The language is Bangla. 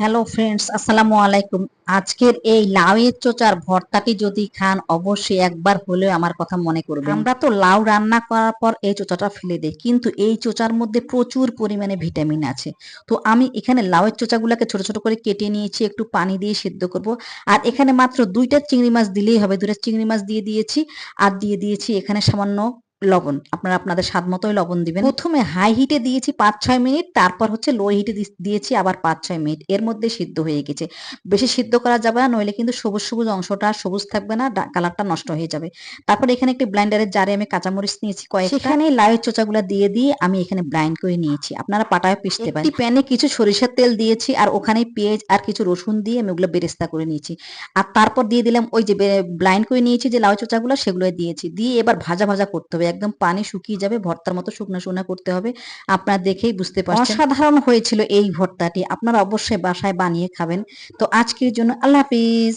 হ্যালো ফ্রেন্ডস আসসালামু আলাইকুম আজকের এই লাউয়ের চোচার ভর্তাটি যদি খান, অবশ্যই একবার হলেও আমার কথা মনে করবেন। আমরা তো লাউ রান্না করার পর এই চোচাটা ফেলে দিই, কিন্তু এই চোচার মধ্যে প্রচুর পরিমাণে ভিটামিন আছে। তো আমি এখানে লাউয়ের চোচাগুলোকে ছোট ছোট করে কেটে নিয়েছি, একটু পানি দিয়ে সিদ্ধ করব। আর এখানে মাত্র দুইটা চিংড়ি মাছ দিলেই হবে। দুইটা চিংড়ি মাছ দিয়ে দিয়েছি, আর দিয়ে দিয়েছি এখানে সামান্য লবণ আপনারা আপনাদের স্বাদ মতোই লবণ দিবেন। প্রথমে হাই হিটে দিয়েছি পাঁচ ছয় মিনিট তারপর হচ্ছে লো হিটে দিয়েছি আবার পাঁচ ছয় মিনিট। এর মধ্যে সিদ্ধ হয়ে গেছে। বেশি সিদ্ধ করা যাবে না নইলে কিন্তু সবুজ সবুজ অংশটা সবুজ থাকবে না কালারটা নষ্ট হয়ে যাবে। তারপর এখানে একটি ব্লাইন্ডারের জারে আমি কাঁচামরিচ নিয়েছি কয়েক সেখানে লাউয়ের চোচাগুলো দিয়ে দিয়ে আমি এখানে ব্লাইন্ড করে নিয়েছি। আপনারা পাটায় পিষতে পারেন। প্যানে কিছু সরিষার তেল দিয়েছি আর ওখানে পেঁয়াজ আর কিছু রসুন দিয়ে আমি ওগুলো বেরেস্তা করে নিয়েছি। আর তারপর দিয়ে দিলাম ওই যে ব্লাইন্ড করে নিয়েছি যে লাউ চোচাগুলো সেগুলো দিয়েছি। দিয়ে এবার ভাজা ভাজা করতে হবে। একদম পানি শুকিয়ে যাবে, ভর্তার মতো শুকনো শুকনো করতে হবে। আপনার দেখেই বুঝতে পারছেন। অসাধারণ হয়েছিল এই ভর্তাটি। আপনারা অবশ্যই বাসায় বানিয়ে খাবেন। তো আজকের জন্য আল্লাহ হাফিজ।